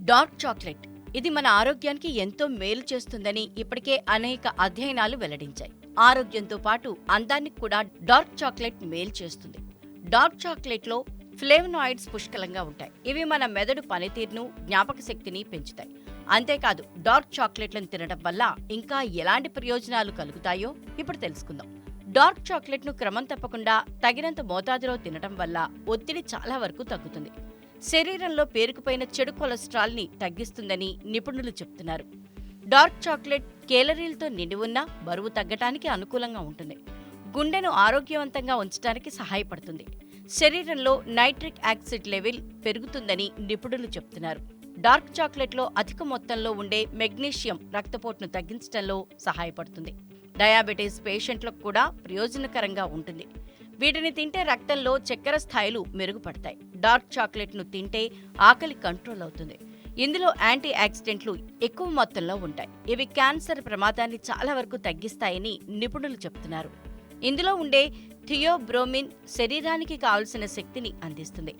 Dark chocolate. ఇది మన ఆరోగ్యానికి ఎంతో మేలు చేస్తుందని ఇప్పటికే అనేక అధ్యయనాలు వెల్లడించాయి. ఆరోగ్యంతో పాటు అందానికి కూడా డార్క్ చాక్లెట్ మేలు చేస్తుంది. డార్క్ చాక్లెట్లో ఫ్లేవనాయిడ్స్ పుష్కలంగా ఉంటాయి. ఇవి మన మెదడు పనితీరును జ్ఞాపక శక్తిని పెంచుతాయి. అంతేకాదు డార్క్ చాక్లెట్లను తినడం వల్ల ఇంకా ఎలాంటి ప్రయోజనాలు కలుగుతాయో ఇప్పుడు తెలుసుకుందాం. డార్క్ చాక్లెట్ను క్రమం తప్పకుండా తగినంత మోతాదులో తినడం వల్ల ఒత్తిడి చాలా వరకు తగ్గుతుంది. శరీరంలో పేరుకుపోయిన చెడు కొలెస్ట్రాల్ని తగ్గిస్తుందని నిపుణులు చెప్తున్నారు. డార్క్ చాక్లెట్ కేలరీలతో నిండి ఉన్న బరువు తగ్గటానికి అనుకూలంగా ఉంటుంది. గుండెను ఆరోగ్యవంతంగా ఉంచడానికి సహాయపడుతుంది. శరీరంలో నైట్రిక్ యాక్సిడ్ లెవెల్ పెరుగుతుందని నిపుణులు చెప్తున్నారు. డార్క్ చాక్లెట్లో అధిక మొత్తంలో ఉండే మెగ్నీషియం రక్తపోటును తగ్గించడంలో సహాయపడుతుంది. డయాబెటీస్ పేషెంట్లకు కూడా ప్రయోజనకరంగా ఉంటుంది. వీటిని తింటే రక్తంలో చక్కెర స్థాయిలు మెరుగుపడతాయి. డార్క్ చాక్లెట్ను తింటే ఆకలి కంట్రోల్ అవుతుంది. ఇందులో యాంటీ ఆక్సిడెంట్లు ఎక్కువ మొత్తంలో ఉంటాయి. ఇవి క్యాన్సర్ ప్రమాదాన్ని చాలా వరకు తగ్గిస్తాయని నిపుణులు చెబుతున్నారు ఇందులో ఉండే థియోబ్రోమిన్ శరీరానికి కావలసిన శక్తిని అందిస్తుంది.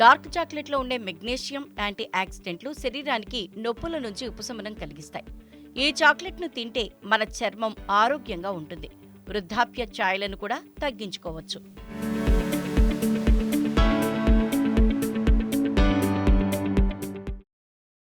డార్క్ చాక్లెట్లో ఉండే మెగ్నీషియం యాంటీ ఆక్సిడెంట్లు శరీరానికి నొప్పుల నుంచి ఉపశమనం కలిగిస్తాయి. ఈ చాక్లెట్ను తింటే మన చర్మం ఆరోగ్యంగా ఉంటుంది. వృద్ధాప్య ఛాయలను కూడా తగ్గించుకోవచ్చు.